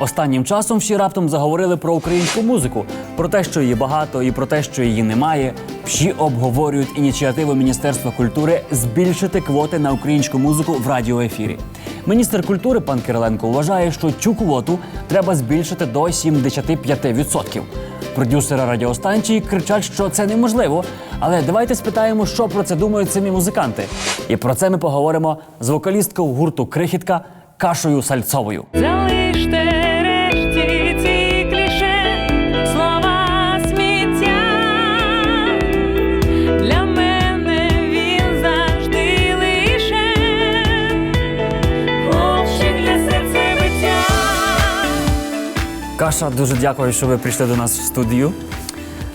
Останнім часом всі раптом заговорили про українську музику, про те, що її багато, і про те, що її немає. Всі обговорюють ініціативу Міністерства культури збільшити квоти на українську музику в радіоефірі. Міністр культури пан Кириленко вважає, що цю квоту треба збільшити до 75%. Продюсери радіостанції кричать, що це неможливо. Але давайте спитаємо, що про це думають самі музиканти. І про це ми поговоримо з вокалісткою гурту Крихітка Кашою Сальцовою. Каша, дуже дякую, що ви прийшли до нас в студію.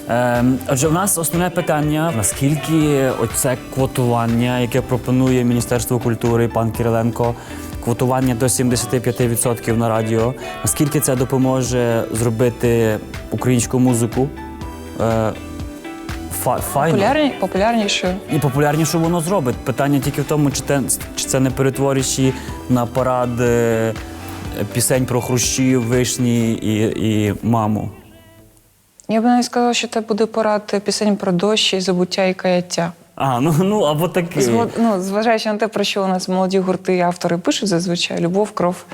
Ем, отже, у нас основне питання: наскільки оце квотування, яке пропонує Міністерство культури пан Кириленко, квотування до 75% на радіо, наскільки це допоможе зробити українську музику е, фа- файно? Популярні, популярнішою. І популярніше воно зробить. Питання тільки в тому, чи, те, чи це не перетвориш на парад е, пісень про хрущів, вишні і, і маму. Я б навіть сказала, що це буде порад пісень про дощ і забуття і каяття. А, ну, ну або таке. Зво- ну, зважаючи на те, про що у нас молоді гурти і автори пишуть зазвичай любов, кров,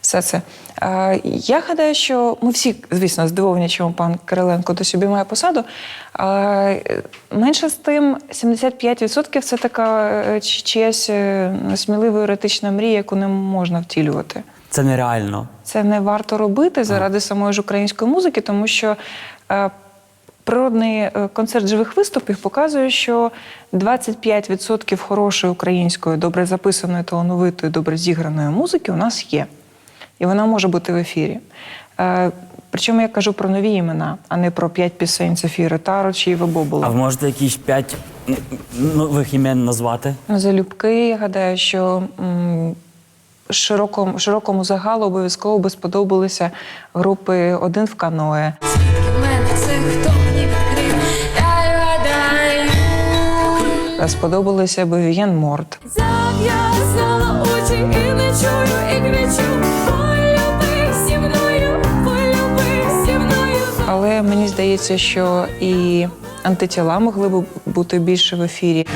все це. Е, я гадаю, що ми всі, звісно, здивовані, чому пан Кириленко до собі має посаду. А менше з тим, 75% це така е, чиясь е, смілива еретична мрія, яку не можна втілювати. Це нереально. Це не варто робити заради самої ж української музики, тому що е, природний е, концерт живих виступів показує, що 25% хорошої української, добре записаної, талановитої, добре зіграної музики у нас є. І вона може бути в ефірі. Е, Причому я кажу про нові імена, а не про п'ять пісень Софії Ротаро чи Іви Бобула. А ви можете якісь п'ять нових імен назвати? Залюбки, я гадаю, що м, широкому, широкому загалу обов'язково би сподобалися групи Один в каное. Сподобалися би Вієн Морт. Зав'язала очі і не чую, і кричу. Полюби зі мною, полюби зі мною. Але мені здається, що і антитіла могли б бути більше в ефірі.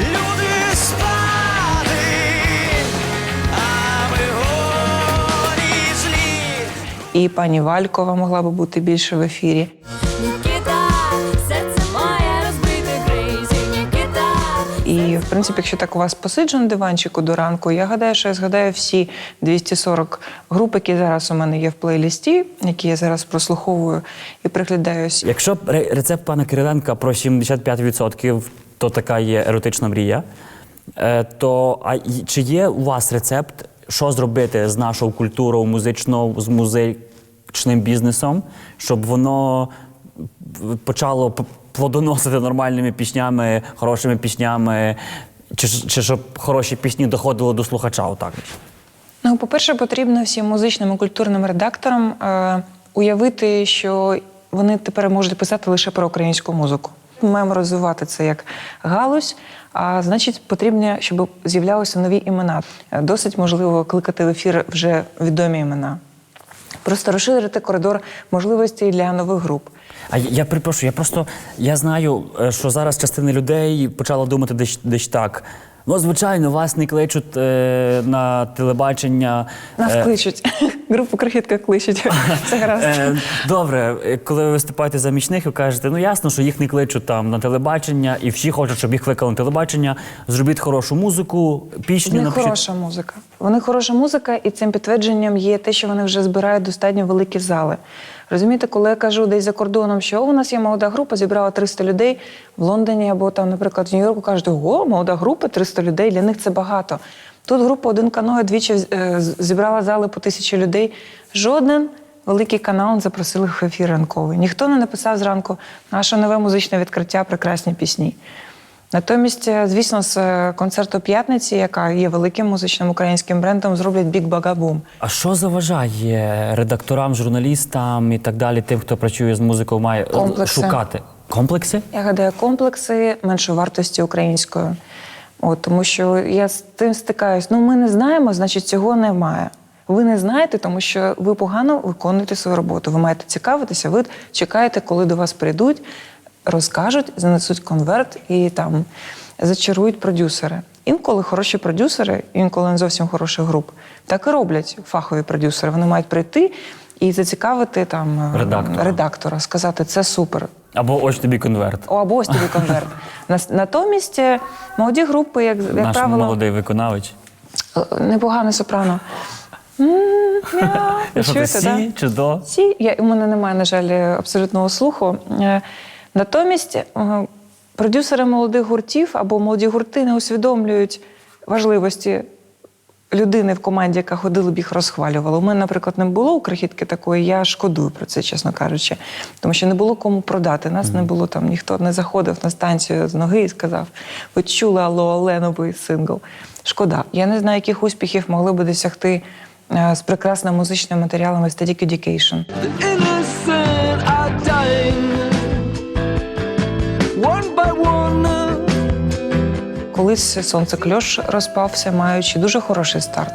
І пані Валькова могла б бути більше в ефірі. І, в принципі, якщо так у вас посиджу на диванчику до ранку, я гадаю, що я згадаю всі 240 груп, які зараз у мене є в плейлісті, які я зараз прослуховую і приглядаюсь. Якщо ре- рецепт пана Кириленка про 75%, то така є еротична мрія. е, То а чи є у вас рецепт, що зробити з нашою культурою музичною, з музичним бізнесом, щоб воно почало плодоносити нормальними піснями, хорошими піснями, чи, чи щоб хороші пісні доходили до слухача? Отак. Ну, по-перше, потрібно всім музичним і культурним редакторам е, уявити, що вони тепер можуть писати лише про українську музику. Маємо розвивати це як галузь, а значить, потрібно, щоб з'являлися нові імена. Досить можливо кликати в ефір вже відомі імена. Просто розширити коридор можливостей для нових груп. А я, я припрошую, я просто я знаю, е, що зараз частина людей почала думати десь, десь так. Ну, звичайно, вас не кличуть е, на телебачення. Нас Е, кличуть. Групу крихітка кличуть. Все гаразд. Е, добре, е, коли ви виступаєте замічних, ви кажете, ну ясно, що їх не кличуть там на телебачення, і всі хочуть, щоб їх кликали на телебачення. Зробіть хорошу музику, пісню них напишіть. хороша музика. Вони хороша музика, і цим підтвердженням є те, що вони вже збирають достатньо великі зали. Розумієте, коли я кажу десь за кордоном, що у нас є молода група, зібрала 300 людей в Лондоні або там, наприклад, в Нью-Йорку кажуть, ого, молода група, 300 людей, для них це багато. Тут група один каное двічі е, зібрала зали по тисячі людей. Жоден великий канал не запросили в ефір ранковий. Ніхто не написав зранку наше нове музичне відкриття, прекрасні пісні. Натомість, е, звісно, з е, концерту п'ятниці, яка є великим музичним українським брендом, зроблять бік багабум. А що заважає редакторам, журналістам і так далі, тим, хто працює з музикою, має е, Комплекси. шукати комплекси? Я гадаю, комплекси меншовартості української. От, тому що я з тим стикаюсь. Ну, ми не знаємо, значить, цього немає. ви не знаєте, тому що ви погано виконуєте свою роботу. Ви маєте цікавитися, ви чекаєте, коли до вас прийдуть, розкажуть, занесуть конверт і там зачарують продюсери. Інколи хороші продюсери, інколи не зовсім хороших груп, так і роблять фахові продюсери. Вони мають прийти і зацікавити там е, Редактора. редактора сказати, це супер. Або ось тобі конверт. О, або ось тобі конверт. Натомість е, молоді групи, як, як Наш правило, молодий виконавець. е, непогане сопрано. Чуєте, да? сі чи до? Сі, я, у мене немає, на жаль, абсолютного слуху. Натомість е, продюсери молодих гуртів або молоді гурти не усвідомлюють важливості людини в команді, яка ходила б їх розхвалювала. У мене, наприклад, не було у крихітки такої, я шкодую про це, чесно кажучи. Тому що не було кому продати. Нас не було там, ніхто не заходив на станцію з ноги і сказав: ви чули алло, але новий сингл. Шкода. Я не знаю, яких успіхів могли би досягти е, з прекрасними музичними матеріалами Static Education. innocent are dying Колись сонцекльош розпався, маючи дуже хороший старт.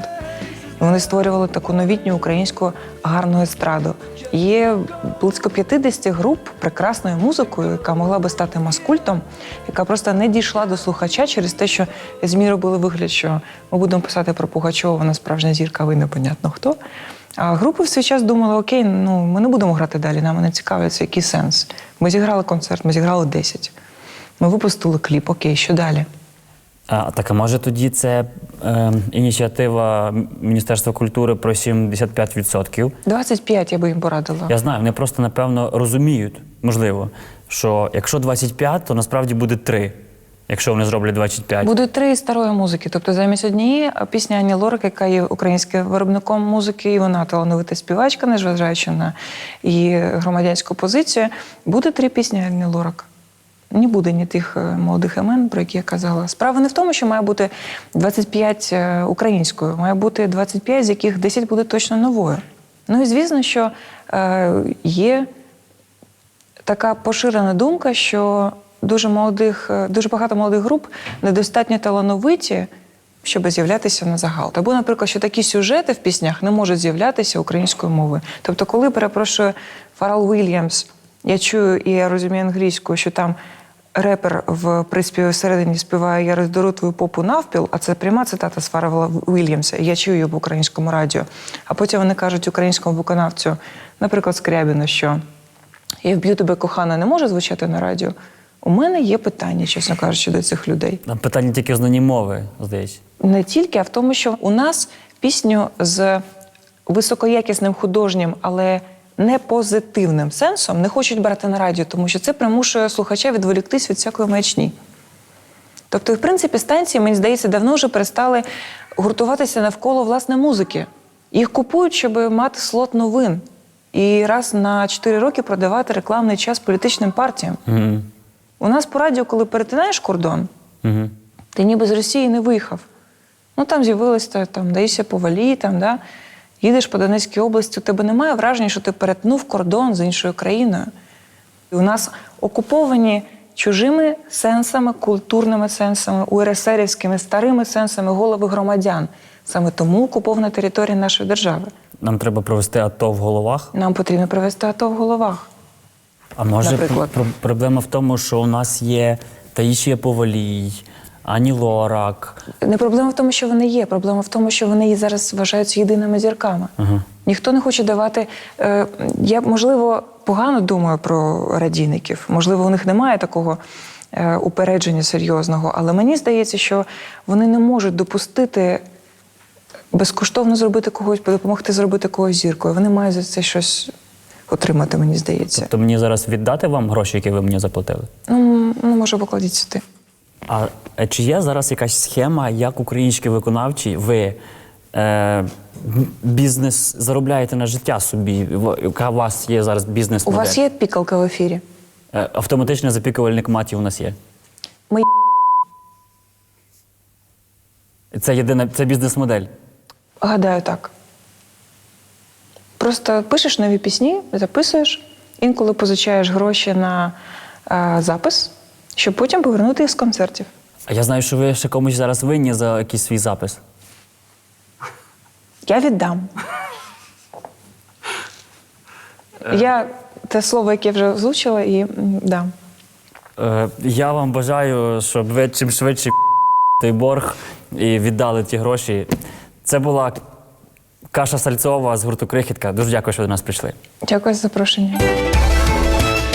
Вони створювали таку новітню українську гарну естраду. Є близько 50 груп прекрасною музикою, яка могла би стати маскультом, яка просто не дійшла до слухача через те, що ЗМІ робили вигляд, що ми будемо писати про Пугачова, вона справжня зірка, а ви непонятно хто. А групи в свій час думали: окей, ну ми не будемо грати далі, нам не цікавиться, який сенс. Ми зіграли концерт, ми зіграли 10. Ми випустили кліп, окей, що далі? А, так, а може тоді це е, ініціатива Міністерства культури про 75%? 25 я би їм порадила. Я знаю, вони просто напевно розуміють, можливо, що якщо 25, то насправді буде 3, якщо вони зроблять 25. Будуть три старої музики. Тобто замість однієї пісня Ані Лорак, яка є українським виробником музики, і вона талановита співачка, незважаючи на її громадянську позицію, буде три пісні Ані Лорак. Не буде ні тих е, молодих імен, про які я казала. Справа не в тому, що має бути 25 е, українською, має бути 25, з яких 10 буде точно новою. Ну і звісно, що е, є така поширена думка, що дуже молодих, е, дуже багато молодих груп недостатньо талановиті, щоб з'являтися на загал. Або, наприклад, що такі сюжети в піснях не можуть з'являтися українською мовою. Тобто, коли перепрошую Фарал Уільямс, я чую і я розумію англійською, що там репер в приспіві всередині співає Я роздеру твою попу навпіл, а це пряма цитата з Фаррела Уільямса. Я чую її в українському радіо. А потім вони кажуть українському виконавцю, наприклад, Скрябіну, що я вб'ю тебе, кохана, не може звучати на радіо. У мене є питання, чесно кажучи, до цих людей. Там питання тільки в знанні мови, здається. Не тільки, а в тому, що у нас пісню з високоякісним художнім, але не позитивним сенсом не хочуть брати на радіо, тому що це примушує слухача відволіктись від всякої маячні. Тобто, в принципі, станції, мені здається, давно вже перестали гуртуватися навколо власне музики. Їх купують, щоб мати слот новин і раз на 4 роки продавати рекламний час політичним партіям. Угу. У нас по радіо, коли перетинаєш кордон, Угу. ти ніби з Росії не виїхав. Ну там з'явилось та, там Таїсія Повалій, там, да? Їдеш по Донецькій області, у тебе немає враження, що ти перетнув кордон з іншою країною. І у нас окуповані чужими сенсами, культурними сенсами, УРСРівськими старими сенсами голови громадян. Саме тому окупована територія нашої держави. Нам треба провести АТО в головах. Нам потрібно привести АТО в головах. А може Наприклад. пр- проблема в тому, що у нас є Таїшія Повалій, Ані Лорак. Не проблема в тому, що вони є. Проблема в тому, що вони зараз вважаються єдиними зірками. Ага. Ніхто не хоче давати. Е, я, можливо, погано думаю про радійників. Можливо, у них немає такого е, упередження серйозного, але мені здається, що вони не можуть допустити безкоштовно зробити когось, допомогти зробити когось зіркою. Вони мають за це щось отримати, мені здається. То мені зараз віддати вам гроші, які ви мені заплатили? Ну, ну може, покладіть сюди. А е, чи є зараз якась схема, як українські виконавці, ви е, бізнес заробляєте на життя собі? Яка у вас є зараз бізнес У вас є пікалка в ефірі? Е, Автоматичний запікувальник матів у нас є. Ми Це єдина це бізнес-модель. Гадаю, так. Просто пишеш нові пісні, записуєш, інколи позичаєш гроші на е, запис, щоб потім повернути їх з концертів. А я знаю, що ви ще комусь зараз винні за якийсь свій запис. Я віддам. Я те слово, яке вже озвучила, і м, дам. Е, я вам бажаю, щоб ви чим швидше той борг і віддали ті гроші. Це була Каша Сальцова з гурту Крихітка. Дуже дякую, що до нас прийшли. Дякую за запрошення.